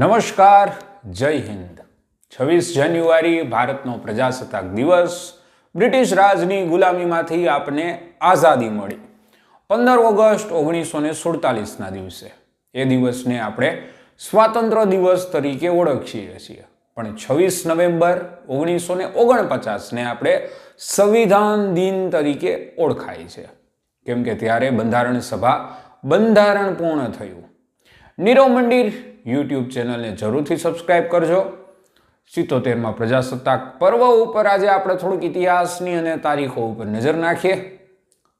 નમસ્કાર, જય હિન્દ. છવ્વીસ જાન્યુઆરી ભારતનો પ્રજાસત્તાક દિવસ. બ્રિટિશ રાજની ગુલામીમાંથી આપને આઝાદી મળી. પંદર ઓગસ્ટ ઓગણીસો ને સુડતાલીસના દિવસે. એ દિવસને આપણે સ્વાતંત્ર્ય દિવસ તરીકે ઓળખીએ છીએ. પણ છવ્વીસ નવેમ્બર ઓગણીસો ને ઓગણપચાસને આપણે સંવિધાન દિન તરીકે ઓળખાય છે. કેમ કે ત્યારે બંધારણ સભા બંધારણ પૂર્ણ થયું. નીરવ મંદિર યુટ્યુબ ચેનલને જરૂરથી સબસ્ક્રાઈબ કરજો. સિત્તોતેરમાં પ્રજાસત્તાક પર્વ ઉપર આજે આપણે થોડુંક ઇતિહાસની અને તારીખો ઉપર નજર નાખીએ.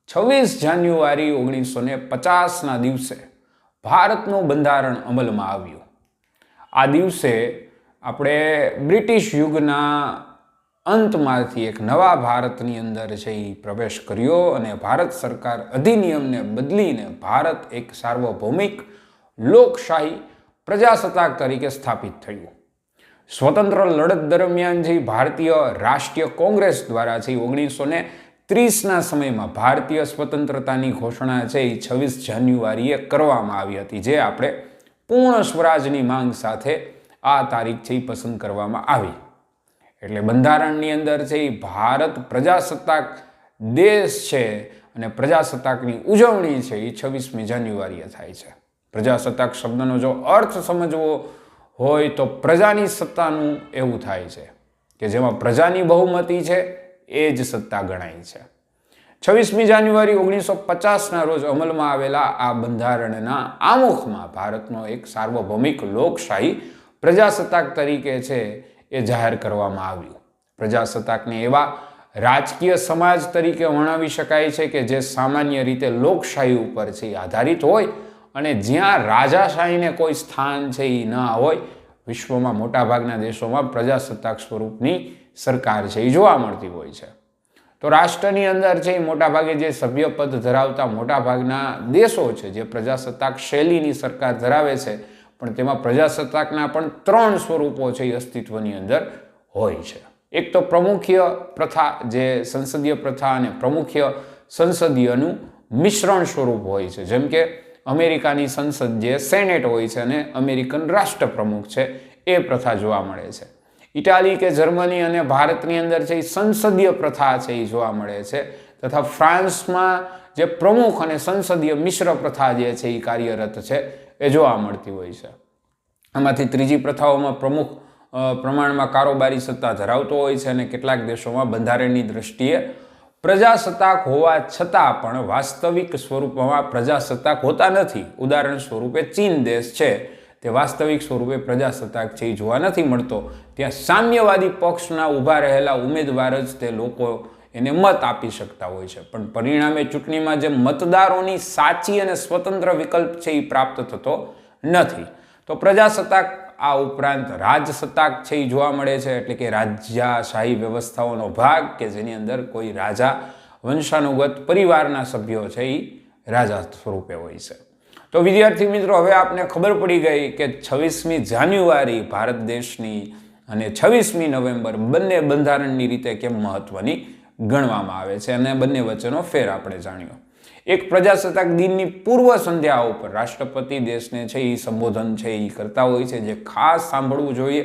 છવ્વીસ જાન્યુઆરી ઓગણીસો ને પચાસના દિવસે ભારતનું બંધારણ અમલમાં આવ્યું. આ દિવસે આપણે બ્રિટિશ યુગના અંતમાંથી એક નવા ભારતની અંદર એ પ્રવેશ કર્યો અને ભારત સરકાર અધિનિયમને બદલીને ભારત એક સાર્વભૌમિક લોકશાહી પ્રજાસત્તાક તરીકે સ્થાપિત થયું. સ્વતંત્ર લડત દરમિયાન જે ભારતીય રાષ્ટ્રીય કોંગ્રેસ દ્વારા છે ઓગણીસો ને ત્રીસના સમયમાં ભારતીય સ્વતંત્રતાની ઘોષણા છે એ છવ્વીસ જાન્યુઆરીએ કરવામાં આવી હતી, જે આપણે પૂર્ણ સ્વરાજની માંગ સાથે આ તારીખ છે એ પસંદ કરવામાં આવી. એટલે બંધારણની અંદર છે એ ભારત પ્રજાસત્તાક દેશ છે અને પ્રજાસત્તાકની ઉજવણી છે એ છવ્વીસમી જાન્યુઆરીએ થાય છે. પ્રજાસત્તાક શબ્દનો જો અર્થ સમજવો હોય તો પ્રજાની સત્તાનું એવું થાય છે કે જેમાં પ્રજાની બહુમતી છે, એ જ સત્તા ગણાય છે. છવ્વીસમી જાન્યુઆરી ઓગણીસો પચાસના રોજ અમલમાં આવેલા આ બંધારણના આમુખમાં ભારતનો એક સાર્વભૌમિક લોકશાહી પ્રજાસત્તાક તરીકે છે, એ જાહેર કરવામાં આવ્યું. પ્રજાસત્તાકને એવા રાજકીય સમાજ તરીકે વર્ણવી શકાય છે કે જે સામાન્ય રીતે લોકશાહી ઉપર છે આધારિત હોય અને જ્યાં રાજાશાહીને કોઈ સ્થાન છે એ ન હોય, વિશ્વમાં મોટાભાગના દેશોમાં પ્રજાસત્તાક સ્વરૂપની સરકાર છે એ જોવા મળતી હોય છે. તો રાષ્ટ્રની અંદર છે એ મોટાભાગે જે સભ્યપદ ધરાવતા મોટાભાગના દેશો છે, જે પ્રજાસત્તાક શૈલીની સરકાર ધરાવે છે, પણ તેમાં પ્રજાસત્તાકના પણ ત્રણ સ્વરૂપો છે એ અસ્તિત્વની અંદર હોય છે. એક તો પ્રમુખીય પ્રથા જે સંસદીય પ્રથા અને પ્રમુખીય સંસદીયનું મિશ્રણ સ્વરૂપ હોય છે. જેમ કે અમેરિકાની સંસદ જે સેનેટ હોય છે અને અમેરિકન રાષ્ટ્રપ્રમુખ છે, એ પ્રથા જોવા મળે છે. ઇટાલી કે જર્મની અને ભારતની અંદર એ સંસદીય પ્રથા છે એ જોવા મળે છે, તથા ફ્રાન્સમાં જે પ્રમુખ અને સંસદીય મિશ્ર પ્રથા જે છે એ કાર્યરત છે, એ જોવા મળતી હોય છે. આમાંથી ત્રીજી પ્રથાઓમાં પ્રમુખ પ્રમાણમાં કારોબારી સત્તા ધરાવતો હોય છે અને કેટલાક દેશોમાં બંધારણની દ્રષ્ટિએ પ્રજાસત્તાક હોવા છતાં પણ વાસ્તવિક સ્વરૂપમાં પ્રજાસત્તાક હોતા નથી. ઉદાહરણ સ્વરૂપે ચીન દેશ છે. તે વાસ્તવિક સ્વરૂપે પ્રજાસત્તાક છે એ જોવા નથી મળતો. ત્યાં સામ્યવાદી પક્ષના ઊભા રહેલા ઉમેદવાર જ તે લોકો એને મત આપી શકતા હોય છે. પણ પરિણામે ચૂંટણીમાં જે મતદારોની સાચી અને સ્વતંત્ર વિકલ્પ છે એ પ્રાપ્ત થતો નથી. તો પ્રજાસત્તાક આ ઉપરાંત રાજસત્તાક છે એ જોવા મળે છે, એટલે કે રાજ્યશાહી વ્યવસ્થાઓનો ભાગ કે જેની અંદર કોઈ રાજા, વંશાનુગત પરિવારના સભ્યો છે એ રાજા સ્વરૂપે હોય છે. તો વિદ્યાર્થી મિત્રો, હવે આપને ખબર પડી ગઈ કે છવ્વીસમી જાન્યુઆરી ભારત દેશની અને છવ્વીસમી નવેમ્બર બંને બંધારણની રીતે કેમ મહત્વની ગણવામાં આવે છે અને બંને વચ્ચેનો ફેર આપણે જાણ્યો. એક પ્રજાસત્તાક દિનની પૂર્વ સંધ્યા ઉપર રાષ્ટ્રપતિ દેશને છે એ સંબોધન છે એ કરતા હોય છે, જે ખાસ સાંભળવું જોઈએ.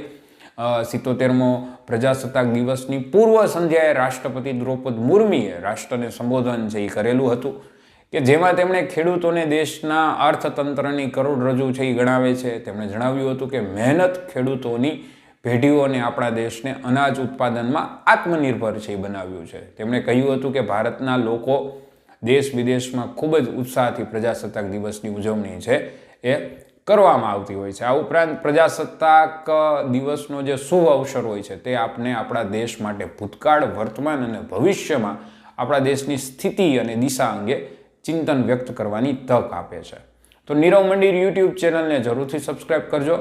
સિત્તોતેરમો પ્રજાસત્તાક દિવસની પૂર્વ સંધ્યાએ રાષ્ટ્રપતિ દ્રૌપદ મુર્મીએ રાષ્ટ્રને સંબોધન છે એ કરેલું હતું કે જેમાં તેમણે ખેડૂતોને દેશના અર્થતંત્રની કરોડરજ્જુ છે એ ગણાવે છે. તેમણે જણાવ્યું હતું કે મહેનત ખેડૂતોની પેઢીઓને આપણા દેશને અનાજ ઉત્પાદનમાં આત્મનિર્ભર છે એ બનાવ્યું છે. તેમણે કહ્યું હતું કે ભારતના લોકો દેશ વિદેશમાં ખૂબ જ ઉત્સાહથી પ્રજાસત્તાક દિવસની ઉજવણી છે, એ કરવામાં આવતી હોય છે. આ ઉપરાંત પ્રજાસત્તાક દિવસનો જે શુભ અવસર હોય છે, તે આપને આપણા દેશ માટે ભૂતકાળ, વર્તમાન અને ભવિષ્યમાં આપણા દેશની સ્થિતિ અને દિશા અંગે ચિંતન વ્યક્ત કરવાની તક આપે છે. તો નીરવ મંદિર યુટ્યુબ ચેનલને જરૂરથી સબસ્ક્રાઈબ કરજો.